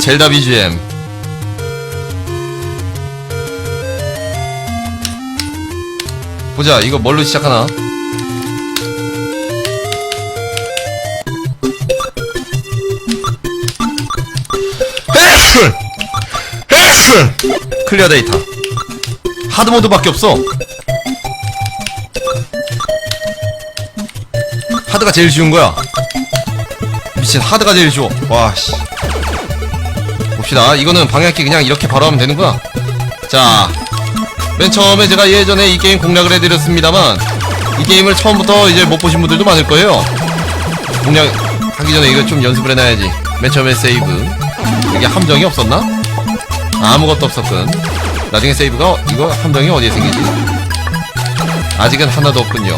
젤다 BGM 보자 이거 뭘로 시작하나? 클리어 데이터. 하드모드밖에 없어. 하드가 제일 쉬운 거야. 미친 하드가 제일 쉬워. 와씨 봅시다. 이거는 방향키 그냥 이렇게 바로 하면 되는구나 자맨 처음에 제가 예전에 이 게임 공략을 해드렸습니다만 이 게임을 처음부터 이제 못 보신 분들도 많을 거예요. 공략 하기 전에 이거 좀 연습을 해놔야지. 맨 처음에 세이브. 이게 함정이 없었나? 아무것도 없었군. 나중에 세이브가 이거 함정이 어디에 생기지? 아직은 하나도 없군요.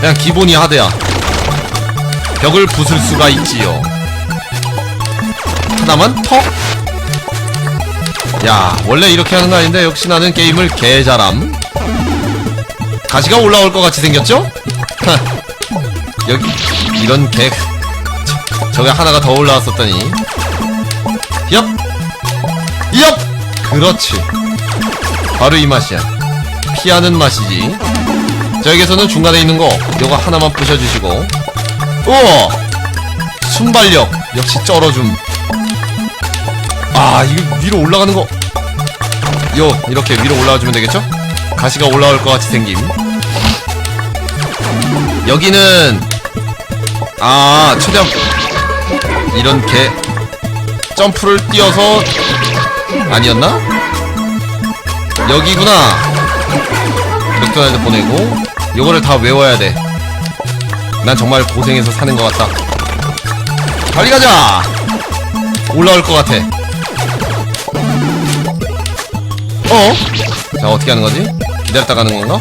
그냥 기본이 하드야. 벽을 부술 수가 있지요 하나만 턱? 야 원래 이렇게 하는 거 아닌데 역시 나는 게임을 개잘함. 가시가 올라올 것 같이 생겼죠? 하, 여기 이런 개. 저- 저게 하나가 더 올라왔었더니. 엽! 엽! 그렇지. 바로 이 맛이야. 피하는 맛이지. 자 여기서는 중간에 있는 거 요거 하나만 부셔주시고. 우와! 순발력. 역시 쩔어줌 아 이거 위로 올라가는 거. 요 이렇게 위로 올라와주면 되겠죠? 가시가 올라올 것 같이 생김. 여기는 아 최대한 이런 개. 점프를 뛰어서 아니었나? 여기구나. 맥도날드 보내고 요거를 다 외워야 돼난 정말 고생해서 사는 것 같다. 빨리 가자! 올라올 것 같아 어? 자 어떻게 하는 거지? 기다렸다 가는 건가?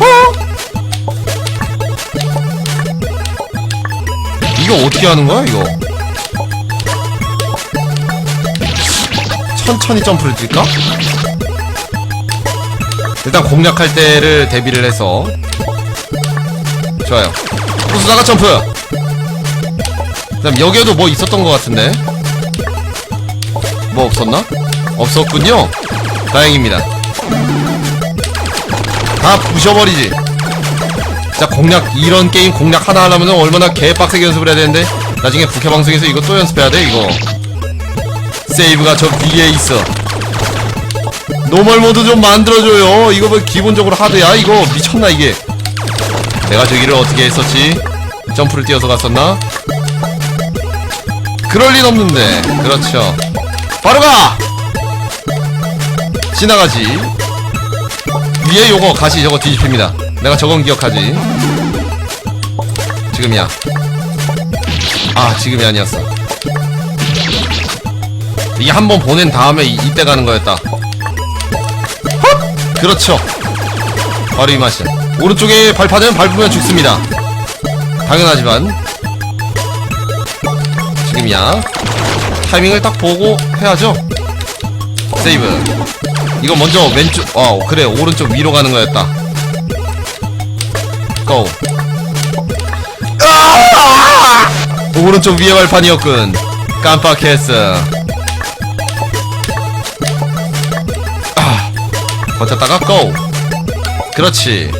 어? 이거 어떻게 하는 거야 이거? 천천히 점프를 뛸까? 일단 공략할 때를 대비를 해서 좋아요 부수다가 점프 그 다음 여기에도 뭐 있었던 것 같은데 뭐 없었나? 없었군요. 다행입니다. 다 부셔버리지. 자 공략 이런 게임 공략 하나 하려면 얼마나 개빡세게 연습을 해야 되는데 나중에 부캐방송에서 이거 또 연습해야 돼 이거. 세이브가 저 위에 있어. 노멀 모드 좀 만들어줘요. 이거 뭐 기본적으로 하드야 이거. 미쳤나 이게. 내가 저기를 어떻게 했었지? 점프를 뛰어서 갔었나? 그럴 린 없는데. 그렇죠. 바로 가 지나가지. 위에 요거 가시 저거 뒤집힙니다. 내가 저건 기억하지. 지금이야. 아 지금이 아니었어. 이게 한 번 보낸 다음에 이, 이때 가는 거였다. 헛! 그렇죠. 바로 이 맛이야. 오른쪽에 발판은 밟으면 죽습니다. 당연하지만. 지금이야. 타이밍을 딱 보고 해야죠. 세이브 이거 먼저 왼쪽 어 그래 오른쪽 위로 가는 거였다. 고. 아! 오른쪽 위에 발판이었군. 깜빡했어. 아 버텼다가 고. 그렇지.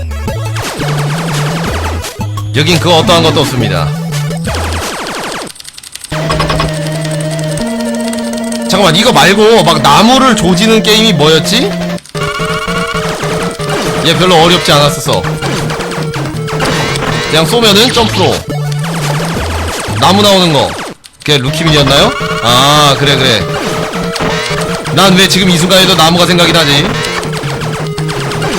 여긴 그 어떠한 것도 없습니다 잠깐만 이거 말고 막 나무를 조지는 게임이 뭐였지? 얘 별로 어렵지 않았었어. 그냥 쏘면은 점프로. 나무 나오는 거. 그게 루키민이었나요? 아 그래 그래. 난 왜 지금 이 순간에도 나무가 생각이 나지?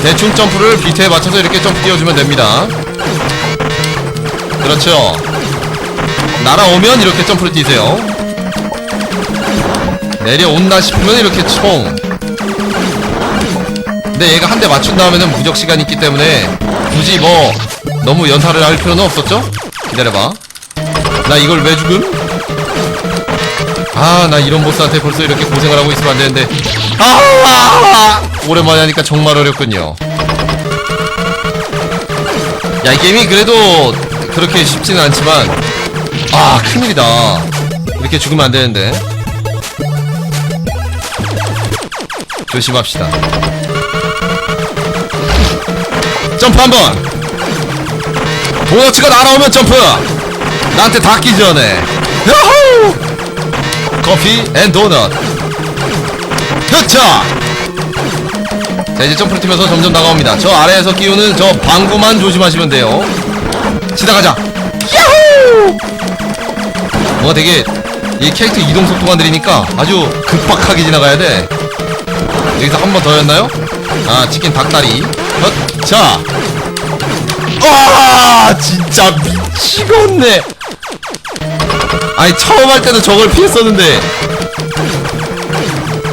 대충 점프를 비트에 맞춰서 이렇게 점프 띄워주면 됩니다. 그렇죠. 날아오면 이렇게 점프를 뛰세요 내려온다 싶으면 이렇게 총 근데 얘가 한 대 맞춘 다음에는 무적 시간이 있기 때문에 굳이 뭐 너무 연타를 할 필요는 없었죠? 기다려봐. 나 이걸 왜 죽음? 아 나 이런 보스한테 벌써 이렇게 고생을 하고 있으면 안 되는데. 아 오랜만에 하니까 정말 어렵군요. 야 이 게임이 그래도 그렇게 쉽지는 않지만 아아 큰일이다. 이렇게 죽으면 안 되는데 조심합시다. 점프 한번. 도너츠가 날아오면 점프. 나한테 닿기 전에 야호! 커피 앤 도넛. 흐차! 자 이제 점프를 뛰면서 점점 다가옵니다. 저 아래에서 끼우는 저 방구만 조심하시면 돼요. 지나가자. 야호! 뭔가 되게 이 캐릭터 이동 속도가 느리니까 아주 급박하게 지나가야 돼 여기서 한 번 더였나요? 아 치킨 닭다리. 헛, 자. 와 진짜 미치겠네. 아니 처음 할 때는 저걸 피했었는데.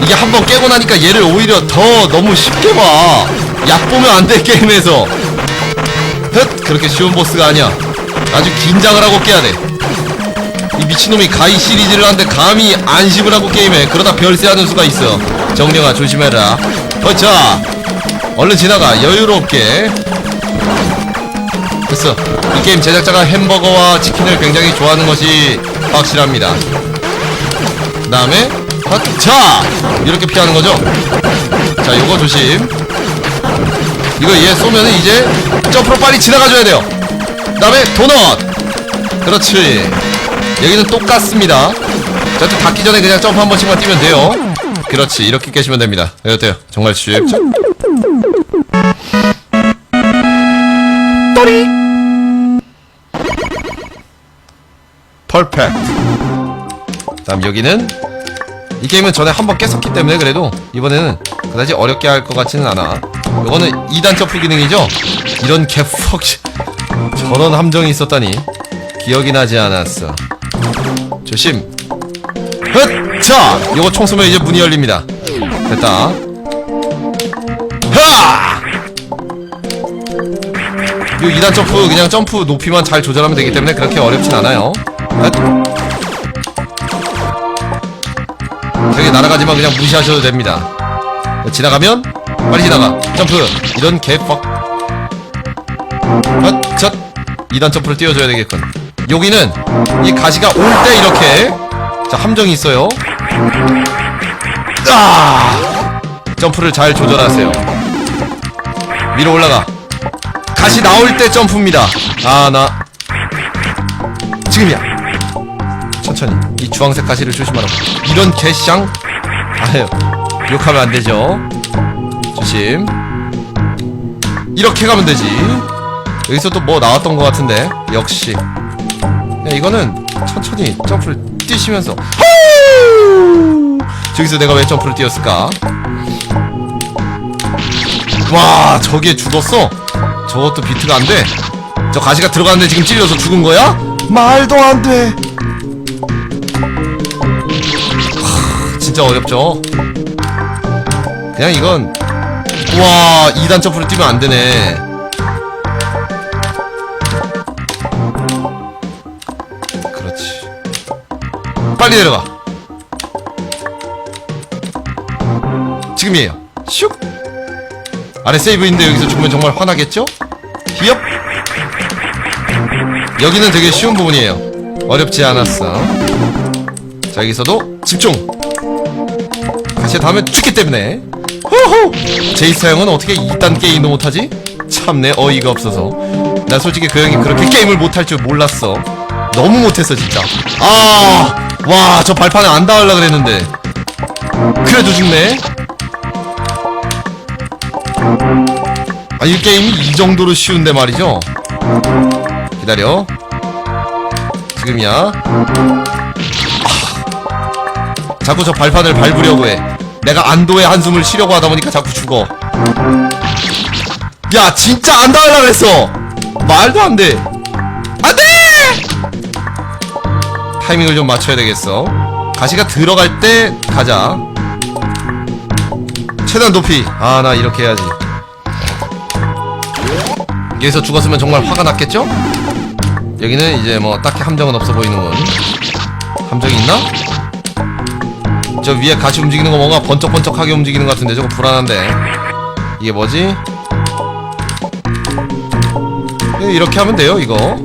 이게 한 번 깨고 나니까 얘를 오히려 더 너무 쉽게 봐약 보면 안 돼 게임에서. 헛 그렇게 쉬운 보스가 아니야. 아주 긴장을 하고 깨야 돼 이 미친놈이 가이 시리즈를 하는데 감히 안심을 하고 게임해. 그러다 별세하는 수가 있어. 정령아 조심해라. 어자 얼른 지나가. 여유롭게. 됐어. 이 게임 제작자가 햄버거와 치킨을 굉장히 좋아하는 것이 확실합니다. 그 다음에 자 이렇게 피하는 거죠? 자 요거 조심. 이거 얘 쏘면은 이제 점프로 빨리 지나가줘야 돼요. 그 다음에 도넛! 그렇지 여기는 똑같습니다. 저한테 닿기 전에 그냥 점프 한 번씩만 뛰면 돼요. 그렇지 이렇게 깨시면 됩니다. 네, 어때요? 정말 쉽죠 또리! 퍼펙트 다음 여기는 이 게임은 전에 한 번 깼었기 때문에 그래도 이번에는 그다지 어렵게 할 것 같지는 않아. 요거는 2단 점프 기능이죠? 이런 개퍽 저런 함정이 있었다니 기억이 나지 않았어 조심 헛! 자! 요거 총 쏘면 이제 문이 열립니다 됐다 하! 요 2단 점프 그냥 점프 높이만 잘 조절하면 되기 때문에 그렇게 어렵진 않아요 헛! 저기 날아가지만 그냥 무시하셔도 됩니다 지나가면 빨리 지나가 점프 이런 개퍽 헛! 첫 2단 점프를 띄워줘야 되겠군 여기는 이 가시가 올 때 이렇게 자 함정이 있어요. 아! 점프를 잘 조절하세요. 위로 올라가. 가시 나올 때 점프입니다. 아 나. 지금이야. 천천히. 이 주황색 가시를 조심하라고. 이런 개샹 아유 욕하면 안 되죠. 조심. 이렇게 가면 되지. 여기서 또 뭐 나왔던 것 같은데? 역시. 야, 이거는 천천히 점프를 뛰시면서 호우! 저기서 내가 왜 점프를 뛰었을까? 와 저기에 죽었어? 저것도 비트가 안돼? 저 가시가 들어갔는데 지금 찔려서 죽은 거야? 말도 안돼. 진짜 어렵죠? 그냥 이건 와 2단 점프를 뛰면 안 되네 빨리 내려가. 지금이에요. 슉. 아래 세이브인데 여기서 죽으면 정말 화나겠죠? 히업 여기는 되게 쉬운 부분이에요. 어렵지 않았어. 자 여기서도 집중. 같이 다음에 죽기 때문에. 호호! 제이스 형은 어떻게 이딴 게임도 못하지? 참내 어이가 없어서. 난 솔직히 그 형이 그렇게 게임을 못할 줄 몰랐어. 너무 못했어 진짜. 아 와 저 발판에 안 닿으려 그랬는데. 그래도 죽네. 아 이 게임이 이 정도로 쉬운데 말이죠? 기다려. 지금이야. 아, 자꾸 저 발판을 밟으려고 해. 내가 안도의 한숨을 쉬려고 하다 보니까 자꾸 죽어. 야 진짜 안 닿으려 그랬어. 말도 안돼 안돼 타이밍을 좀 맞춰야 되겠어 가시가 들어갈 때 가자 최대한 높이 아 나 이렇게 해야지 여기서 죽었으면 정말 화가 났겠죠? 여기는 이제 뭐 딱히 함정은 없어 보이는군 함정이 있나? 저 위에 가시 움직이는 거 뭔가 번쩍번쩍하게 움직이는 것 같은데 저거 불안한데 이게 뭐지? 예, 이렇게 하면 돼요 이거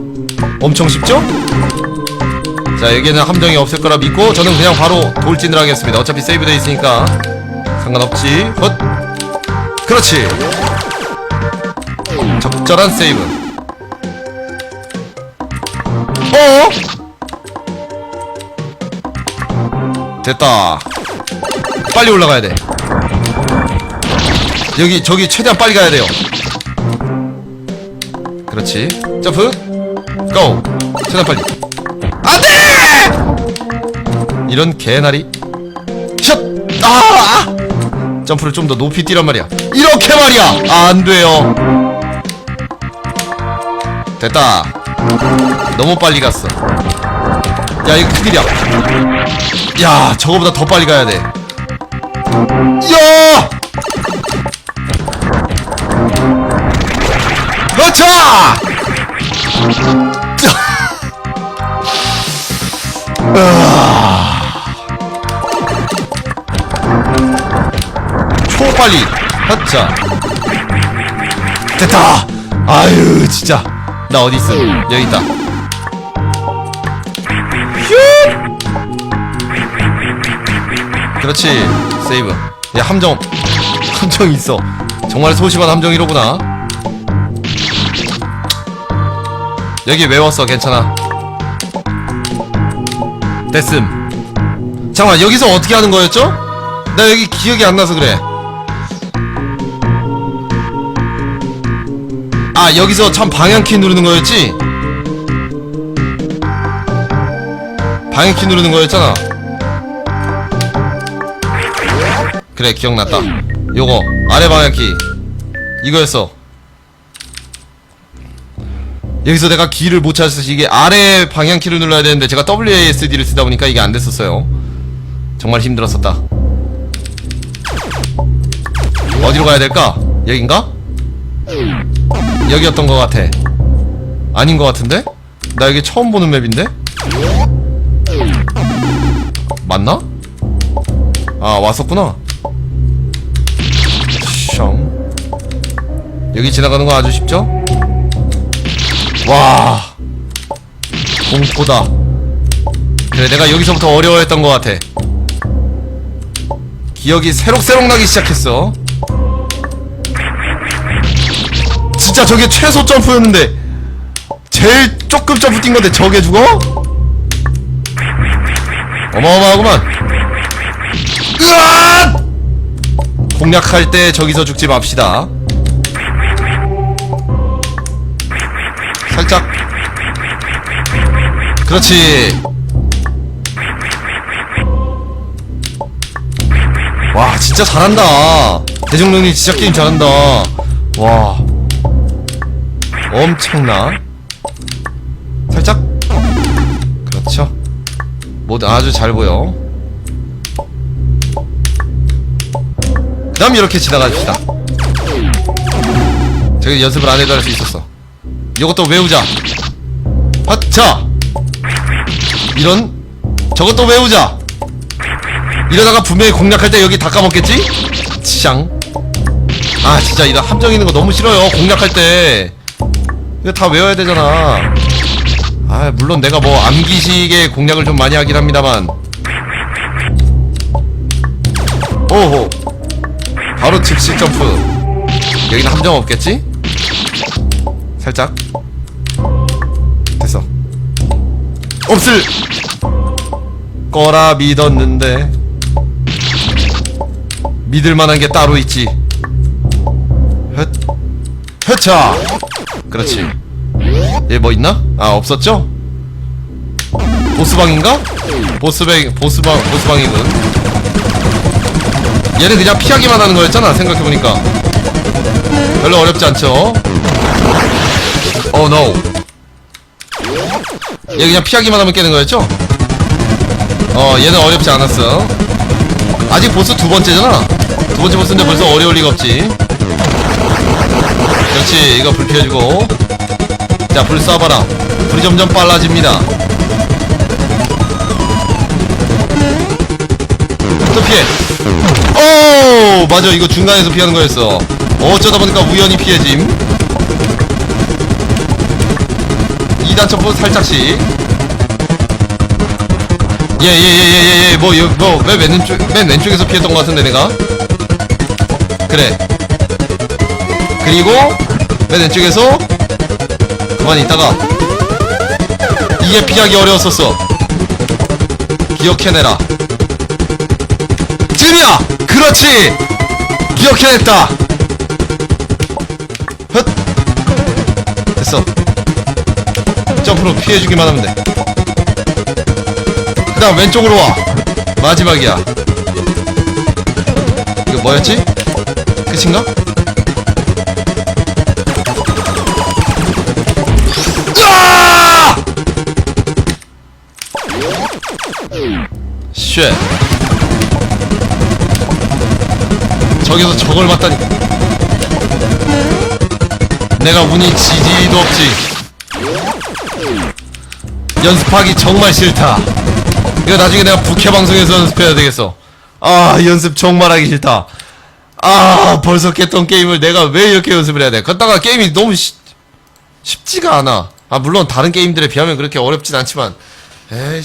엄청 쉽죠? 자 여기는 함정이 없을 거라 믿고 저는 그냥 바로 돌진을 하겠습니다. 어차피 세이브돼 있으니까 상관없지. 헛! 그렇지. 적절한 세이브. 어? 됐다. 빨리 올라가야 돼. 여기 저기 최대한 빨리 가야 돼요. 그렇지. 점프. 고! 최대한 빨리 이런 개나리. 샷! 아! 점프를 좀 더 높이 뛰란 말이야. 이렇게 말이야! 아, 안 돼요. 됐다. 너무 빨리 갔어. 야 이거 큰일이야. 야 저거보다 더 빨리 가야 돼. 야! 그렇자! 초 빨리. 하자. 됐다. 아유 진짜. 나 어디 있어? 여기 있다. 휴 그렇지. 세이브. 야 함정. 함정 있어. 정말 소심한 함정이로구나. 여기 외웠어 괜찮아. 됐음. 잠깐만 여기서 어떻게 하는 거였죠? 나 여기 기억이 안 나서 그래 아 여기서 참 방향키 누르는 거였지? 방향키 누르는 거였잖아 그래 기억났다 요거 아래 방향키 이거였어 여기서 내가 키를 못 찾아서 이게 아래 방향키를 눌러야 되는데 제가 WASD를 쓰다 보니까 이게 안 됐었어요 정말 힘들었었다 어디로 가야 될까? 여긴가? 여기였던 것 같아 아닌 것 같은데? 나 여기 처음 보는 맵인데? 맞나? 아 왔었구나 숑 여기 지나가는 거 아주 쉽죠? 와 공포다 그래 내가 여기서부터 어려워했던 것 같아 기억이 새록새록 나기 시작했어 진짜 저게 최소 점프였는데 제일 조금 점프 뛴 건데 저게 죽어? 어마어마하구만. 으아! 공략할 때 저기서 죽지 맙시다. 살짝. 그렇지. 와 진짜 잘한다. 대중론이 진짜 게임 잘한다. 와 엄청나. 살짝? 그렇죠. 모두 아주 잘 보여. 그 다음 이렇게 지나갑시다. 저기 연습을 안 해도 할 수 있었어. 이것도 외우자. 하차 이런 저것도 외우자! 이러다가 분명히 공략할 때 여기 다 까먹겠지? 치장 아 진짜 이런 함정 있는 거 너무 싫어요 공략할 때 이거 다 외워야 되잖아. 아 물론 내가 뭐 암기식의 공략을 좀 많이 하긴 합니다만. 오호. 바로 즉시 점프. 여기는 함정 없겠지? 살짝. 됐어. 없을. 거라 믿었는데. 믿을 만한 게 따로 있지. 헛. hö차 그렇지 얘 뭐 있나? 아 없었죠? 보스방인가? 보스방 보스방 보스방이군 얘는 그냥 피하기만 하는 거였잖아 생각해보니까 별로 어렵지 않죠? 오 노. 얘 그냥 피하기만 하면 깨는 거였죠? 어 얘는 어렵지 않았어 아직 보스 두 번째잖아 두 번째 보스인데 벌써 어려울 리가 없지 그렇지 이거 불 피해주고. 자 불 쏴봐라. 불이 점점 빨라집니다. 또 피해. 오 맞아. 이거 중간에서 피하는 거였어. 어쩌다 보니까 우연히 피해짐. 2단 점프 살짝씩. 예, 예, 예, 예, 예, 뭐, 여, 뭐, 맨 왼쪽, 맨 왼쪽에서 피했던 것 같은데, 내가? 그래. 그리고, 맨 왼쪽에서, 그만 있다가, 이게 피하기 어려웠었어. 기억해내라. 지금이야! 그렇지! 기억해냈다! 헛! 됐어. 점프로 피해주기만 하면 돼. 그 다음 왼쪽으로 와. 마지막이야. 이거 뭐였지? 끝인가? 쉣. 저기서 저걸 맞다니. 내가 운이 지지도 없지. 연습하기 정말 싫다. 이거 나중에 내가 부캐 방송에서 연습해야 되겠어. 아, 연습 정말 하기 싫다. 아, 벌써 깼던 게임을 내가 왜 이렇게 연습을 해야 돼? 걷다가 게임이 너무 쉽, 쉽지가 않아. 아, 물론 다른 게임들에 비하면 그렇게 어렵진 않지만, 에이,